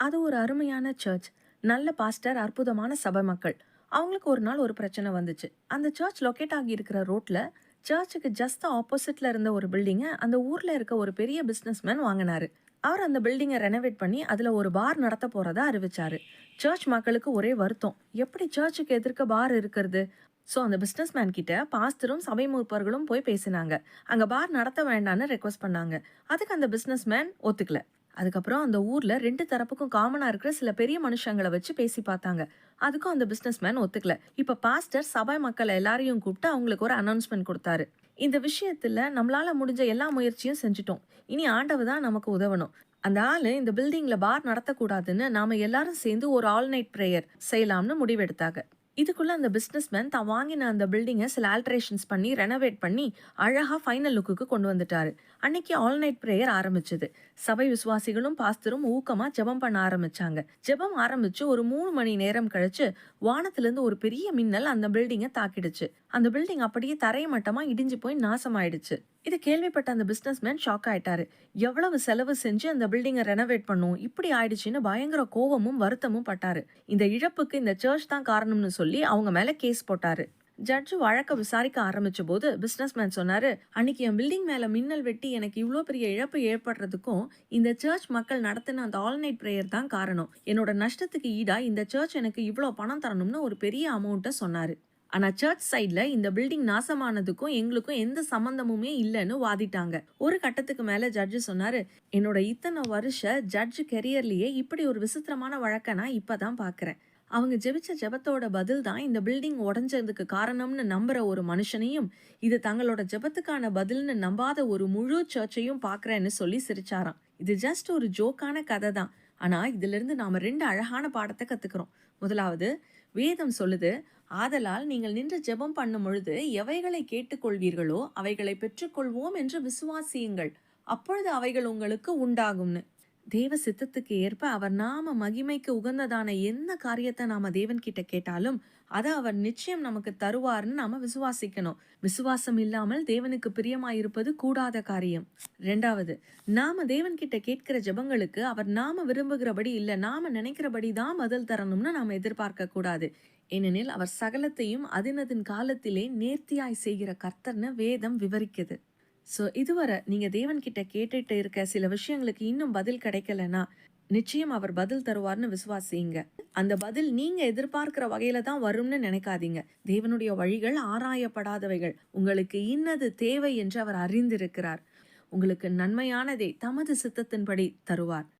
அது ஒரு அருமையான சர்ச் நல்ல பாஸ்டர் அற்புதமான சபை மக்கள். அவங்களுக்கு ஒரு நாள் ஒரு பிரச்சனை வந்துச்சு. அந்த சர்ச் லொக்கேட் ஆகி இருக்கிற சர்ச்சுக்கு ஜஸ்ட் ஆப்போசிட்டில் இருந்த ஒரு பில்டிங்கை அந்த ஊரில் இருக்க ஒரு பெரிய பிஸ்னஸ்மேன் வாங்கினாரு. அவர் அந்த பில்டிங்கை ரெனோவேட் பண்ணி அதில் ஒரு பார் நடத்த போகிறதா அறிவிச்சாரு. சர்ச் மக்களுக்கு ஒரே வருத்தம். எப்படி சர்ச்சுக்கு எதிர்க்க பார் இருக்கிறது? ஸோ அந்த பிஸ்னஸ்மேன் கிட்ட பாஸ்டரும் சபை மூப்பர்களும் போய் பேசினாங்க. அங்கே பார் நடத்த வேண்டாம்னு ரெக்வஸ்ட் பண்ணாங்க. அதுக்கு அந்த பிஸ்னஸ்மேன் ஒத்துக்கல. அதுக்கப்புறம் அந்த ஊர்ல ரெண்டு தரப்புக்கும் காமனா இருக்கிற சில பெரிய மனுஷங்களை வச்சு பேசி பார்த்தாங்க. அதுக்கும் அந்த பிஸ்னஸ்மேன் ஒத்துக்கல. இப்ப பாஸ்டர் சபை மக்கள் எல்லாரையும் கூப்பிட்டு அவங்களுக்கு ஒரு அனௌன்ஸ்மெண்ட் கொடுத்தாரு. இந்த விஷயத்துல நம்மளால முடிஞ்ச எல்லா முயற்சியும் செஞ்சுட்டோம். இனி ஆண்டவ தான் நமக்கு உதவணும். அந்த ஆளு இந்த பில்டிங்ல பார் நடத்தக்கூடாதுன்னு நாம எல்லாரும் சேர்ந்து ஒரு ஆல் நைட் ப்ரேயர் செய்யலாம்னு முடிவெடுத்தாங்க. இதுக்குள்ள அந்த பிஸ்னஸ்மேன் தான் வாங்கின அந்த பில்டிங்கை சில ஆல்ட்ரேஷன்ஸ் பண்ணி ரெனோவேட் பண்ணி அழகா ஃபைனல் லுக்குக்கு கொண்டு வந்துட்டாரு. அன்னைக்கு ஆல் நைட் ப்ரேயர் ஆரம்பிச்சது. சபை விசுவாசிகளும் பாஸ்தரும் ஊக்கமா ஜெபம் பண்ண ஆரம்பிச்சாங்க. ஜெபம் ஆரம்பிச்சு ஒரு மூணு மணி நேரம் கழிச்சு வானத்திலிருந்து ஒரு பெரிய மின்னல் அந்த பில்டிங்கை தாக்கிடுச்சு. அந்த பில்டிங் அப்படியே தரைமட்டமா இடிஞ்சு போய் நாசமாயிடுச்சு. இது கேள்விப்பட்ட அந்த பிஸ்னஸ்மேன் ஷாக் ஆயிட்டாரு. எவ்வளவு செலவு செஞ்சு அந்த பில்டிங்கை ரெனோவேட் பண்ணும்? இப்படி ஆயிடுச்சுன்னு பயங்கர கோவமும் வருத்தமும் பட்டாரு. இந்த இழப்புக்கு இந்த சர்ச் தான் காரணம்னு சொல்லி அவங்க மேல கேஸ் போட்டாரு. ஜட்ஜு வழக்க விசாரிக்க ஆரம்பிச்ச போது பிசினஸ்மேன் சொன்னாரு அன்னைக்கு என் பில்டிங் மேல மின்னல் வெட்டி எனக்கு இவ்வளோ பெரிய இழப்பு ஏற்படுறதுக்கும் இந்த சர்ச் மக்கள் நடத்தின அந்த ஆல் நைட் ப்ரேயர் தான் காரணம். என்னோட நஷ்டத்துக்கு ஈடா இந்த சர்ச் எனக்கு இவ்வளோ பணம் தரணும்னு ஒரு பெரிய அமௌண்ட்டை சொன்னாரு. ஆனால் சர்ச் சைடில் இந்த பில்டிங் நாசமானதுக்கும் எங்களுக்கும் எந்த சம்மந்தமுமே இல்லைன்னு வாதிட்டாங்க. ஒரு கட்டத்துக்கு மேலே ஜட்ஜு சொன்னார் என்னோட இத்தனை வருஷ ஜட்ஜு கெரியர்லேயே இப்படி ஒரு விசித்திரமான வழக்கை நான் இப்போ தான் பார்க்குறேன் அவங்க ஜெபிச்ச ஜெபத்தோட பதில் தான் இந்த பில்டிங் உடஞ்சதுக்கு காரணம்னு நம்புற ஒரு மனுஷனையும் இது தங்களோட ஜெபத்துக்கான பதில்னு நம்பாத ஒரு முழு சர்ச்சையும் பாக்குறேன்னு சொல்லி சிரிச்சாராம். இது ஜஸ்ட் ஒரு ஜோக்கான கதை தான். ஆனா இதுல இருந்து நாம ரெண்டு அழகான பாடத்தை கத்துக்கிறோம். முதலாவது வேதம் சொல்லுது ஆதலால் நீங்கள் நின்று ஜெபம் பண்ணும் பொழுது எவைகளை கேட்டுக்கொள்வீர்களோ அவைகளை பெற்றுக்கொள்வோம் என்று விசுவாசியுங்கள். அப்பொழுது அவைகள் உங்களுக்கு உண்டாகும்னு. தேவ சித்தத்துக்கு ஏற்ப அவர் நாம மகிமைக்கு உகந்ததான என்ன காரியத்தை நாம தேவன் கிட்ட கேட்டாலும் அதை அவர் நிச்சயம் நமக்கு தருவார்னு நாம விசுவாசிக்கணும். விசுவாசம் இல்லாமல் தேவனுக்கு பிரியமாயிருப்பது கூடாத காரியம். ரெண்டாவது நாம தேவன் கிட்ட கேட்கிற ஜெபங்களுக்கு அவர் நாம விரும்புகிறபடி இல்ல நாம நினைக்கிறபடி தான் பதில் தரணும்னு நாம எதிர்பார்க்க கூடாது. ஏனெனில் அவர் சகலத்தையும் அதினதின் காலத்திலே நேர்த்தியாய் செய்கிற கர்த்தர்னு வேதம் விவரிக்குது. ஸோ இதுவரை நீங்கள் தேவன்கிட்ட கேட்டுட்டு இருக்க சில விஷயங்களுக்கு இன்னும் பதில் கிடைக்கலனா நிச்சயம் அவர் பதில் தருவார்னு விசுவாசிங்க. அந்த பதில் நீங்க எதிர்பார்க்கிற வகையில தான் வரும்னு நினைக்காதீங்க. தேவனுடைய வழிகள் ஆராயப்படாதவைகள். உங்களுக்கு இன்னது தேவை என்று அவர் அறிந்திருக்கிறார். உங்களுக்கு நன்மையானதை தமது சித்தத்தின்படி தருவார்.